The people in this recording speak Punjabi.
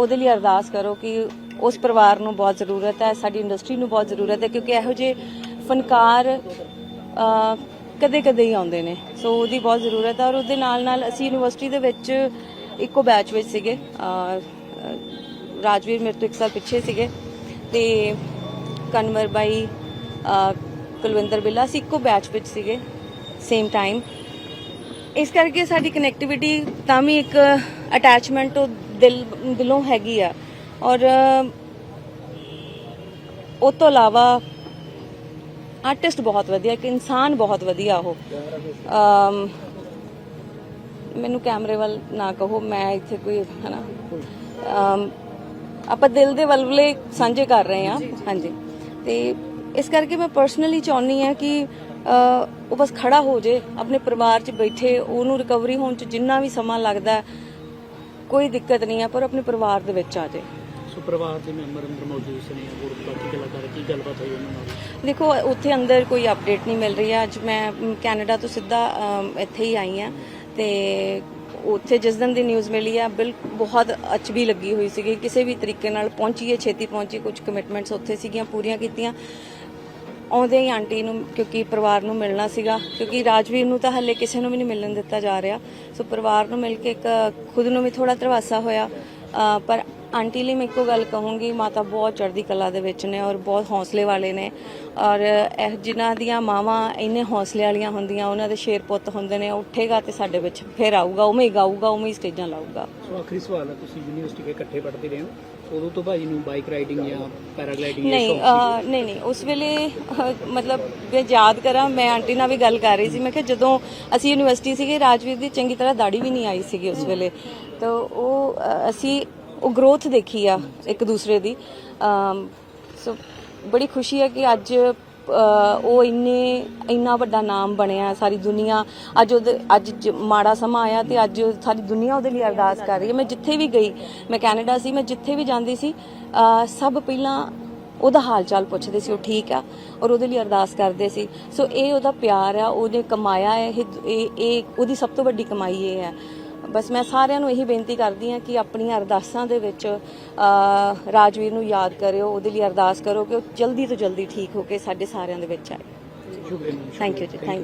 ਉਹਦੇ ਲਈ ਅਰਦਾਸ ਕਰੋ ਕਿ ਉਸ ਪਰਿਵਾਰ ਨੂੰ ਬਹੁਤ ਜ਼ਰੂਰਤ ਹੈ, ਸਾਡੀ ਇੰਡਸਟਰੀ ਨੂੰ ਬਹੁਤ ਜ਼ਰੂਰਤ ਹੈ, ਕਿਉਂਕਿ ਇਹੋ ਜਿਹੇ ਫਨਕਾਰ ਕਦੇ ਕਦੇ ਹੀ ਆਉਂਦੇ ਨੇ। ਸੋ ਉਹਦੀ ਬਹੁਤ ਜ਼ਰੂਰਤ ਹੈ ਔਰ ਉਹਦੇ ਨਾਲ ਨਾਲ ਅਸੀਂ ਯੂਨੀਵਰਸਿਟੀ ਦੇ ਵਿੱਚ ਇੱਕੋ ਬੈਚ ਵਿੱਚ ਸੀਗੇ। ਰਾਜਵੀਰ ਮੇਰੇ ਤੋਂ ਇੱਕ ਸਾਲ ਪਿੱਛੇ ਸੀਗੇ ਤੇ ਕਨਵਰ ਬਾਈ ਕੁਲਵਿੰਦਰ ਬਿੱਲਾ ਅਸੀਂ ਇੱਕੋ ਬੈਚ ਵਿੱਚ ਸੀਗੇ ਸੇਮ ਟਾਈਮ ਇਸ ਕਰਕੇ ਸਾਡੀ ਕਨੈਕਟੀਵਿਟੀ ਤਾਂ ਵੀ ਇੱਕ ਅਟੈਚਮੈਂਟ ਉਹ ਦਿਲ ਦਿਲੋਂ ਹੈਗੀ ਆ। ਔਰ ਉਹ ਤੋਂ ਇਲਾਵਾ ਆਰਟਿਸਟ ਬਹੁਤ ਵਧੀਆ ਇੱਕ ਇਨਸਾਨ ਬਹੁਤ ਵਧੀਆ ਉਹ। ਮੈਨੂੰ ਕੈਮਰੇ ਵੱਲ ਨਾ ਕਹੋ ਮੈਂ ਇੱਥੇ ਕੋਈ ਹਨਾ। ਅਮ, ਆਪਾਂ ਦਿਲ ਦੇ ਵਲਵਲੇ ਸਾਂਝੇ ਕਰ ਰਹੇ ਹਾਂ। ਹਾਂਜੀ। ਤੇ ਇਸ ਕਰਕੇ ਮੈਂ ਪਰਸਨਲੀ ਚਾਹੁੰਦੀ ਹਾਂ ਕਿ ਉਹ ਬਸ ਖੜਾ ਹੋ ਜੇ ਆਪਣੇ ਪਰਿਵਾਰ 'ਚ ਬੈਠੇ ਉਹਨੂੰ ਰਿਕਵਰੀ ਹੋਣ 'ਚ ਜਿੰਨਾ ਵੀ ਸਮਾਂ ਲੱਗਦਾ ਕੋਈ ਦਿੱਕਤ ਨਹੀਂ ਹੈ ਪਰ ਆਪਣੇ ਪਰਿਵਾਰ ਦੇ ਵਿੱਚ ਆ ਜੇ। ਸੋ ਪਰਿਵਾਰ ਦੇ ਮੈਂਬਰ ਅੰਦਰ ਮੌਜੂਦ ਸਨ ਹੋਰ ਬਾਕੀ ਕਲਾਕਾਰ ਕੀ ਗੱਲਬਾਤ ਹੋਈ ਉਹਨਾਂ ਨਾਲ? ਦੇਖੋ ਉੱਥੇ ਅੰਦਰ ਕੋਈ ਅਪਡੇਟ ਨਹੀਂ ਮਿਲ ਰਹੀ ਹੈ ਅੱਜ ਮੈਂ ਕੈਨੇਡਾ ਤੋਂ ਸਿੱਧਾ ਇੱਥੇ ਹੀ ਆਈ ਹਾਂ ਤੇ ਉੱਥੇ ਜਿਸ ਦਿਨ ਦੀ ਨਿਊਜ਼ ਮਿਲੀ ਆ ਬਿਲ ਬਹੁਤ ਅਚਬੀ ਲੱਗੀ ਹੋਈ ਸੀਗੀ। ਕਿਸੇ ਵੀ ਤਰੀਕੇ ਨਾਲ ਪਹੁੰਚੀਏ ਛੇਤੀ ਪਹੁੰਚੀ ਕੁਝ ਕਮਿਟਮੈਂਟਸ ਉੱਥੇ ਸੀਗੀਆਂ ਪੂਰੀਆਂ ਕੀਤੀਆਂ। ਆਉਂਦੇ ਹੀ ਆਂਟੀ ਨੂੰ, ਕਿਉਂਕਿ ਪਰਿਵਾਰ ਨੂੰ ਮਿਲਣਾ ਸੀਗਾ। ਕਿਉਂਕਿ ਰਾਜਵੀਰ ਨੂੰ ਤਾਂ ਹੱਲੇ ਕਿਸੇ ਨੂੰ ਵੀ ਨਹੀਂ ਮਿਲਣ ਦਿੱਤਾ ਜਾ ਰਿਹਾ। ਸੋ ਪਰਿਵਾਰ ਨੂੰ ਮਿਲ ਕੇ ਇੱਕ, ਖੁਦ ਨੂੰ ਵੀ ਥੋੜਾ ਤਰਵਾਸਾ ਹੋਇਆ। ਪਰ ਆਂਟੀ ਲਈ ਮੈਂ ਇੱਕੋ ਗੱਲ ਕਹੂੰਗੀ ਮਾਤਾ ਬਹੁਤ ਚੜ੍ਹਦੀ ਕਲਾ ਦੇ ਵਿੱਚ ਨੇ ਔਰ ਬਹੁਤ ਹੌਸਲੇ ਵਾਲੇ ਨੇ ਔਰ ਇਹ ਜਿਨ੍ਹਾਂ ਦੀਆਂ ਮਾਵਾਂ ਇੰਨੇ ਹੌਸਲੇ ਵਾਲੀਆਂ ਹੁੰਦੀਆਂ ਉਹਨਾਂ ਦੇ ਸ਼ੇਰ ਪੁੱਤ ਹੁੰਦੇ ਨੇ ਉੱਠੇਗਾ ਤੇ ਸਾਡੇ ਵਿੱਚ ਫਿਰ ਆਊਗਾ ਉਵੇਂ ਹੀ ਗਾਊਗਾ ਉਵੇਂ ਹੀ ਸਟੇਜਾਂ ਲਾਊਗਾ। ਸੋ ਆਖਰੀ ਸਵਾਲ ਹੈ ਤੁਸੀਂ ਯੂਨੀਵਰਸਿਟੀ ਦੇ ਇਕੱਠੇ ਪੜ੍ਹਦੇ ਰਹੇ ਹੋ? ਉਦੋਂ ਤੋਂ ਭਾਜੀ ਨੂੰ ਬਾਈਕ ਰਾਈਡਿੰਗ ਜਾਂ ਪੈਰਾਗਲਾਈਡਿੰਗ ਨਹੀਂ ਅਹ, ਨਹੀਂ ਨਹੀਂ ਉਸ ਵੇਲੇ ਅਹ, ਮਤਲਬ ਮੈਂ ਯਾਦ ਕਰਾਂ ਮੈਂ ਆਂਟੀ ਨਾਲ ਵੀ ਗੱਲ ਕਰ ਰਹੀ ਸੀ ਮੈਂ ਕਿਹਾ ਜਦੋਂ ਅਸੀਂ ਯੂਨੀਵਰਸਿਟੀ ਸੀਗੇ ਰਾਜਵੀਰ ਦੀ ਚੰਗੀ ਤਰ੍ਹਾਂ ਦਾੜੀ ਵੀ ਨਹੀਂ ਆਈ ਸੀਗੀ ਉਸ ਵੇਲੇ ਤਾਂ ਉਹ ਅਹ, ਅਸੀਂ ਉਹ ਗਰੋਥ ਦੇਖੀ ਆ ਇੱਕ ਦੂਸਰੇ ਦੀ। ਸੋ ਬੜੀ ਖੁਸ਼ੀ ਹੈ ਕਿ ਅੱਜ ਉਹ ਇੰਨੇ, ਇੰਨਾ ਵੱਡਾ ਨਾਮ ਬਣਿਆ ਸਾਰੀ ਦੁਨੀਆ ਅੱਜ ਉਹਦੇ, ਅੱਜ ਮਾੜਾ ਸਮਾਂ ਆਇਆ ਤੇ ਅੱਜ ਸਾਰੀ ਦੁਨੀਆ ਉਹਦੇ ਲਈ ਅਰਦਾਸ ਕਰ ਰਹੀ ਹੈ। ਮੈਂ ਜਿੱਥੇ ਵੀ ਗਈ, ਮੈਂ ਕੈਨੇਡਾ ਸੀ, ਮੈਂ ਜਿੱਥੇ ਵੀ ਜਾਂਦੀ ਸੀ ਸਭ ਪਹਿਲਾਂ ਉਹਦਾ ਹਾਲ ਚਾਲ ਪੁੱਛਦੇ ਸੀ, ਉਹ ਠੀਕ ਆ ਔਰ ਉਹਦੇ ਲਈ ਅਰਦਾਸ ਕਰਦੇ ਸੀ। ਸੋ ਇਹ ਉਹਦਾ ਪਿਆਰ ਆ, ਉਹਨੇ ਕਮਾਇਆ ਹੈ, ਇਹ ਇਹ ਇਹ ਉਹਦੀ ਸਭ ਤੋਂ ਵੱਡੀ ਕਮਾਈ ਇਹ ਹੈ। ਬਸ ਮੈਂ ਸਾਰਿਆਂ ਨੂੰ ਇਹੀ ਬੇਨਤੀ ਕਰਦੀ ਹਾਂ ਕਿ ਆਪਣੀਆਂ ਅਰਦਾਸਾਂ ਦੇ ਵਿੱਚ ਰਾਜਵੀਰ ਨੂੰ ਯਾਦ ਕਰਿਓ ਉਹਦੇ ਲਈ ਅਰਦਾਸ ਕਰੋ ਕਿ ਉਹ ਜਲਦੀ ਤੋਂ ਜਲਦੀ ਠੀਕ ਹੋ ਕੇ ਸਾਡੇ ਸਾਰਿਆਂ ਦੇ ਵਿੱਚ ਆਏ। ਥੈਂਕ ਯੂ ਜੀ ਥੈਂਕ